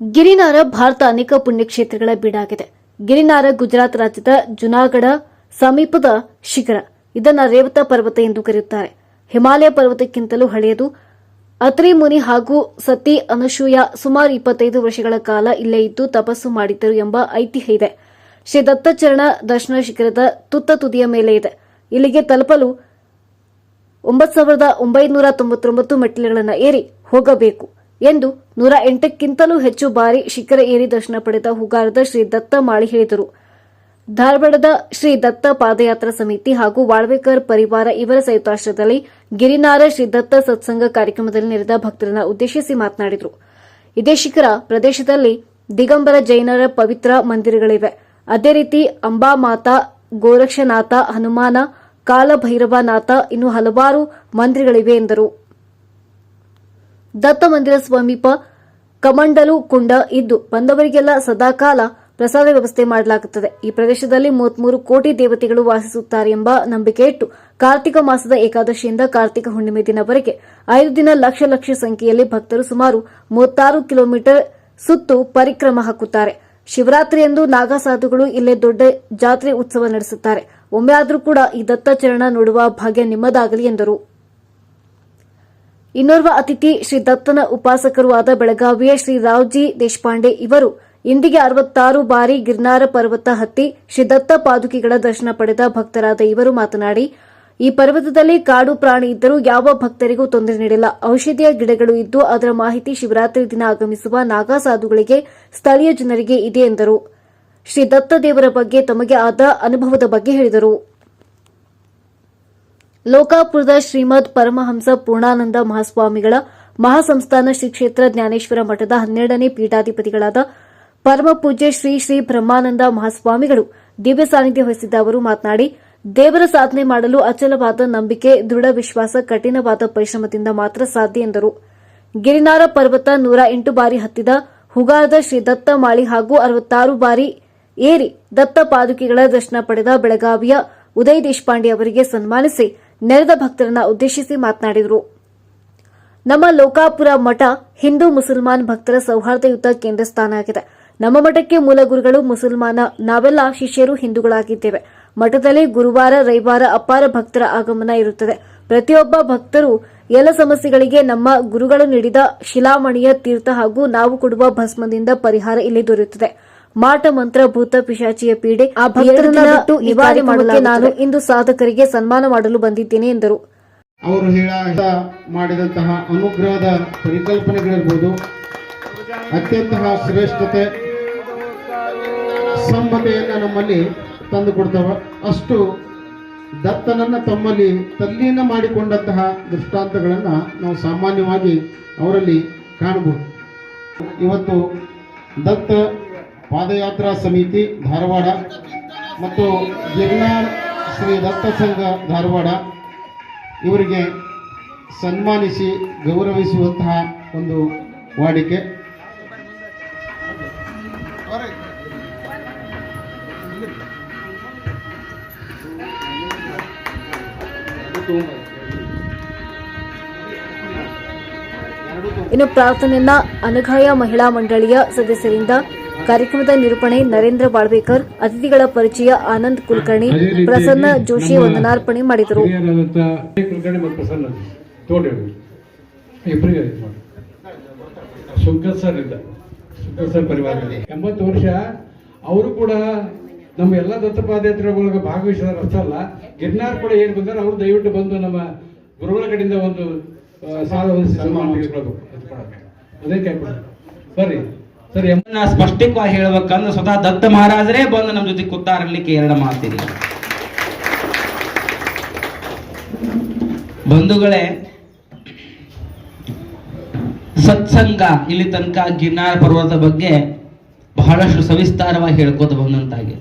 ಗಿರಿನಾರ ಭಾರತ ಅನೇಕ ಪುಣ್ಯಕ್ಷೇತ್ರಗಳ ಬೀಡಾಗಿದೆ. ಗಿರಿನಾರ ಗುಜರಾತ್ ರಾಜ್ಯದ ಜುನಾಗಢ ಸಮೀಪದ ಶಿಖರ. ಇದನ್ನ ರೇವತ ಪರ್ವತ ಎಂದು ಕರೆಯುತ್ತಾರೆ. ಹಿಮಾಲಯ ಪರ್ವತಕ್ಕಿಂತಲೂ ಹಳೆಯದು. ಅತ್ರಿ ಮುನಿ ಹಾಗೂ ಸತಿ ಅನಸೂಯ ಸುಮಾರು ಇಪ್ಪತ್ತೈದು ವರ್ಷಗಳ ಕಾಲ ಇಲ್ಲೇ ಇದ್ದು ತಪಸ್ಸು ಮಾಡಿದ್ದರು ಎಂಬ ಐತಿಹ್ಯ ಇದೆ. ಶ್ರೀ ದತ್ತಚರಣ ದರ್ಶನ ಶಿಖರದ ತುತ್ತ ತುದಿಯ ಮೇಲೆ ಇದೆ. ಇಲ್ಲಿಗೆ ತಲುಪಲು ಒಂಬತ್ತು ಸಾವಿರದ ಒಂಬೈನೂರ ತೊಂಬತ್ತೊಂಬತ್ತು ಮೆಟ್ಟಿಲುಗಳನ್ನು ಏರಿ ಹೋಗಬೇಕು. ಎಂದು ನೂರ ಎಂಟಕ್ಕಿಂತಲೂ ಹೆಚ್ಚು ಬಾರಿ ಶಿಖರ ಏರಿ ದರ್ಶನ ಪಡೆದ ಹುಗಾರದ ಶ್ರೀ ದತ್ತ ಮಾಳಿ ಹೇಳಿದರು. ಧಾರವಾಡದ ಶ್ರೀ ದತ್ತ ಪಾದಯಾತ್ರಾ ಸಮಿತಿ ಹಾಗೂ ವಾಳ್ವೇಕರ್ ಪರಿವಾರ ಇವರ ಸಂಯುಕ್ತಾಶ್ರಯದಲ್ಲಿ ಗಿರಿನಾರ ಶ್ರೀ ದತ್ತ ಸತ್ಸಂಗ ಕಾರ್ಯಕ್ರಮದಲ್ಲಿ ನೆರೆದ ಭಕ್ತರನ್ನ ಉದ್ದೇಶಿಸಿ ಮಾತನಾಡಿದರು. ಇದೇ ಶಿಖರ ಪ್ರದೇಶದಲ್ಲಿ ದಿಗಂಬರ ಜೈನರ ಪವಿತ್ರ ಮಂದಿರಗಳಿವೆ. ಅದೇ ರೀತಿ ಅಂಬಾಮಾತಾ, ಗೋರಕ್ಷನಾಥ, ಹನುಮಾನ, ಕಾಲಭೈರವನಾಥ ಇನ್ನು ಹಲವಾರು ಮಂದಿರಗಳಿವೆ ಎಂದರು. ದತ್ತ ಮಂದಿರ ಸಮೀಪ ಕಮಂಡಲು ಕುಂಡ ಇದ್ದು ಬಂದವರಿಗೆಲ್ಲ ಸದಾಕಾಲ ಪ್ರಸಾದ ವ್ಯವಸ್ಥೆ ಮಾಡಲಾಗುತ್ತದೆ. ಈ ಪ್ರದೇಶದಲ್ಲಿ ಮೂವತ್ಮೂರು ಕೋಟಿ ದೇವತೆಗಳು ವಾಸಿಸುತ್ತಾರೆ ಎಂಬ ನಂಬಿಕೆ ಇಟ್ಟು ಕಾರ್ತಿಕ ಮಾಸದ ಏಕಾದಶಿಯಿಂದ ಕಾರ್ತಿಕ ಹುಣ್ಣಿಮೆ ದಿನವರೆಗೆ ಐದು ದಿನ ಲಕ್ಷ ಲಕ್ಷ ಸಂಖ್ಯೆಯಲ್ಲಿ ಭಕ್ತರು ಸುಮಾರು ಮೂವತ್ತಾರು ಕಿಲೋಮೀಟರ್ ಸುತ್ತು ಪರಿಕ್ರಮ ಹಾಕುತ್ತಾರೆ. ಶಿವರಾತ್ರಿಯಂದು ನಾಗಸಾಧುಗಳು ಇಲ್ಲೇ ದೊಡ್ಡ ಜಾತ್ರೆ ಉತ್ಸವ ನಡೆಸುತ್ತಾರೆ. ಒಮ್ಮೆ ಆದರೂ ಕೂಡ ಈ ದತ್ತಚರಣ ನೋಡುವ ಭಾಗ್ಯ ನಿಮ್ಮದಾಗಲಿ ಎಂದರು. ಇನ್ನೋರ್ವ ಅತಿಥಿ ಶ್ರೀ ದತ್ತನ ಉಪಾಸಕರೂ ಆದ ಬೆಳಗಾವಿಯ ಶ್ರೀ ರಾವ್ಜಿ ದೇಶಪಾಂಡೆ ಇವರು ಇಂದಿಗೆ ಅರವತ್ತಾರು ಬಾರಿ ಗಿರ್ನಾರ ಪರ್ವತ ಹತ್ತಿ ಶ್ರೀ ದತ್ತ ಪಾದುಕೆಗಳ ದರ್ಶನ ಪಡೆದ ಭಕ್ತರಾದ ಇವರು ಮಾತನಾಡಿ, ಈ ಪರ್ವತದಲ್ಲಿ ಕಾಡು ಪ್ರಾಣಿ ಇದ್ದರೂ ಯಾವ ಭಕ್ತರಿಗೂ ತೊಂದರೆ ನೀಡಿಲ್ಲ. ಔಷಧಿಯ ಗಿಡಗಳು ಇದ್ದು ಅದರ ಮಾಹಿತಿ ಶಿವರಾತ್ರಿ ದಿನ ಆಗಮಿಸುವ ನಾಗಾ ಸಾಧುಗಳಿಗೆ ಸ್ಥಳೀಯ ಜನರಿಗೆ ಇದೆ ಎಂದರು. ಶ್ರೀ ದತ್ತ ದೇವರ ಬಗ್ಗೆ ತಮಗೆ ಆದ ಅನುಭವದ ಬಗ್ಗೆ ಹೇಳಿದರು. ಲೋಕಾಪುರದ ಶ್ರೀಮದ್ ಪರಮಹಂಸ ಪೂರ್ಣಾನಂದ ಮಹಾಸ್ವಾಮಿಗಳ ಮಹಾಸಂಸ್ಥಾನ ಶ್ರೀ ಕ್ಷೇತ್ರ ಜ್ಞಾನೇಶ್ವರ ಮಠದ ಹನ್ನೆರಡನೇ ಪೀಠಾಧಿಪತಿಗಳಾದ ಪರಮ ಪೂಜ್ಯ ಶ್ರೀ ಶ್ರೀ ಬ್ರಹ್ಮಾನಂದ ಮಹಾಸ್ವಾಮಿಗಳು ದಿವ್ಯ ಸಾನ್ನಿಧ್ಯ ವಹಿಸಿದ್ದ ಅವರು ಮಾತನಾಡಿ, ದೇವರ ಸಾಧನೆ ಮಾಡಲು ಅಚಲವಾದ ನಂಬಿಕೆ, ದೃಢ ವಿಶ್ವಾಸ, ಕಠಿಣವಾದ ಪರಿಶ್ರಮದಿಂದ ಮಾತ್ರ ಸಾಧ್ಯ ಎಂದರು. ಗಿರಿನಾರ ಪರ್ವತ ನೂರ ಎಂಟು ಬಾರಿ ಹತ್ತಿದ ಹುಗಾರದ ಶ್ರೀ ದತ್ತ ಮಾಳಿ ಹಾಗೂ ಅರವತ್ತಾರು ಬಾರಿ ಏರಿ ದತ್ತ ಪಾದುಕೆಗಳ ದರ್ಶನ ಪಡೆದ ಬೆಳಗಾವಿಯ ಉದಯ್ ದೇಶಪಾಂಡೆ ಅವರಿಗೆ ಸನ್ಮಾನಿಸಿ ನೆರೆದ ಭಕ್ತರನ್ನ ಉದ್ದೇಶಿಸಿ ಮಾತನಾಡಿದರು. ನಮ್ಮ ಲೋಕಾಪುರ ಮಠ ಹಿಂದೂ ಮುಸಲ್ಮಾನ್ ಭಕ್ತರ ಸೌಹಾರ್ದಯುತ ಕೇಂದ್ರ ಸ್ಥಾನ ಆಗಿದೆ. ನಮ್ಮ ಮಠಕ್ಕೆ ಮೂಲ ಗುರುಗಳು ಮುಸಲ್ಮಾನ, ನಾವೆಲ್ಲ ಶಿಷ್ಯರು, ಹಿಂದೂಗಳಾಗಿದ್ದೇವೆ. ಮಠದಲ್ಲಿ ಗುರುವಾರ, ರವಿವಾರ ಅಪಾರ ಭಕ್ತರ ಆಗಮನ ಇರುತ್ತದೆ. ಪ್ರತಿಯೊಬ್ಬ ಭಕ್ತರು ಎಲ್ಲ ಸಮಸ್ಯೆಗಳಿಗೆ ನಮ್ಮ ಗುರುಗಳು ನೀಡಿದ ಶಿಲಾಮಣಿಯ ತೀರ್ಥ ಹಾಗೂ ನಾವು ಕೊಡುವ ಭಸ್ಮದಿಂದ ಪರಿಹಾರ ಇಲ್ಲಿ ದೊರೆಯುತ್ತದೆ. ಮಾಟ ಮಂತ್ರ ಭೂತ ಪಿಶಾಚಿಯ ಪೀಡೆ ಆ ಭಕ್ತರನ್ನ ಬಿಟ್ಟು ನಿವಾರಣೆ ಮಾಡಲು ನಾನು ಇಂದು ಸಾಧಕರಿಗೆ ಸನ್ಮಾನ ಮಾಡಲು ಬಂದಿದ್ದೇನೆ ಎಂದರು. ಅವರು ಹೇಳ ಮಾಡಿದಂತಹ ಅನುಗ್ರಹದ ಪರಿಕಲ್ಪನೆಗಳಿರ್ಬೋದು. ಅತ್ಯಂತ ಶ್ರೇಷ್ಠತೆ ಸಂಬತೆಯನ್ನು ನಮ್ಮಲ್ಲಿ ತಂದು ಕೊಡ್ತಾವ. ಅಷ್ಟು ದತ್ತನನ್ನ ತಮ್ಮಲ್ಲಿ ತಲ್ಲೀನ ಮಾಡಿಕೊಂಡಂತಹ ದೃಷ್ಟಾಂತಗಳನ್ನು ನಾವು ಸಾಮಾನ್ಯವಾಗಿ ಅವರಲ್ಲಿ ಕಾಣಬಹುದು. ಇವತ್ತು ದತ್ತ ಪಾದಯಾತ್ರಾ ಸಮಿತಿ ಧಾರವಾಡ ಮತ್ತು ಗಿರ್ನಾರ್ ಶ್ರೀ ದತ್ತ ಸಂಘ ಧಾರವಾಡ ಇವರಿಗೆ ಸನ್ಮಾನಿಸಿ ಗೌರವಿಸುವಂತಹ ಒಂದು ವಾಡಿಕೆ. ಇನ್ನು ಪ್ರಾರ್ಥನೆಯನ್ನ ಅನಘಾಯ ಮಹಿಳಾ ಮಂಡಳಿಯ ಸದಸ್ಯರಿಂದ ಕಾರ್ಯಕ್ರಮದ ನಿರೂಪಣೆ ನರೇಂದ್ರ ಬಾಳ್ಬೇಕರ್ ಅತಿಥಿಗಳ ಪರಿಚಯ ಆನಂದ್ ಕುಲಕರ್ಣಿ ಪ್ರಸನ್ನ ಜೋಶಿ ವಂದನಾರ್ಪಣೆ ಮಾಡಿದರು. ಎಂಬತ್ತು ವರ್ಷ ಅವರು ಕೂಡ ನಮ್ಮ ಎಲ್ಲ ದತ್ತ ಒಳಗೆ ಭಾಗವಹಿಸಿದಾರೆ ಅಷ್ಟೇ ಅಲ್ಲ. ಗಿರ್ನಾರ್ ಕೂಡ ಏನು ಬಂದರೆ ಅವರು ದಯವಿಟ್ಟು ಬಂದು ನಮ್ಮ ಗುರುಗಳ ಕಡೆಯಿಂದ ಒಂದು ಸಾಲ ಒಂದು. ಅದೇ ಕೇಳ್ಬೋದು ಬರ್ರಿ. ಸರಿ ಎಮ್ಮನ್ನ ಸ್ಪಷ್ಟಿಕವಾಗಿ ಸ್ಪಷ್ಟವಾಗಿ ಹೇಳ್ಬೇಕಂದ್ರೆ ಸ್ವತಃ ದತ್ತ ಮಹಾರಾಜರೇ ಬಂದು ನಮ್ಮ ಜೊತೆ ಕುತ್ತಾರಲಿಕ್ಕೆ ಎರಡು ಮಾತಿದೆ. ಬಂಧುಗಳೇ, ಸತ್ಸಂಗ ಇಲ್ಲಿ ತನಕ ಗಿರ್ನಾರ ಪರ್ವತ ಬಗ್ಗೆ ಬಹಳಷ್ಟು ಸವಿಸ್ತಾರವಾಗಿ ಹೇಳ್ಕೋತ ಬಂದಂತಾಗಿದೆ.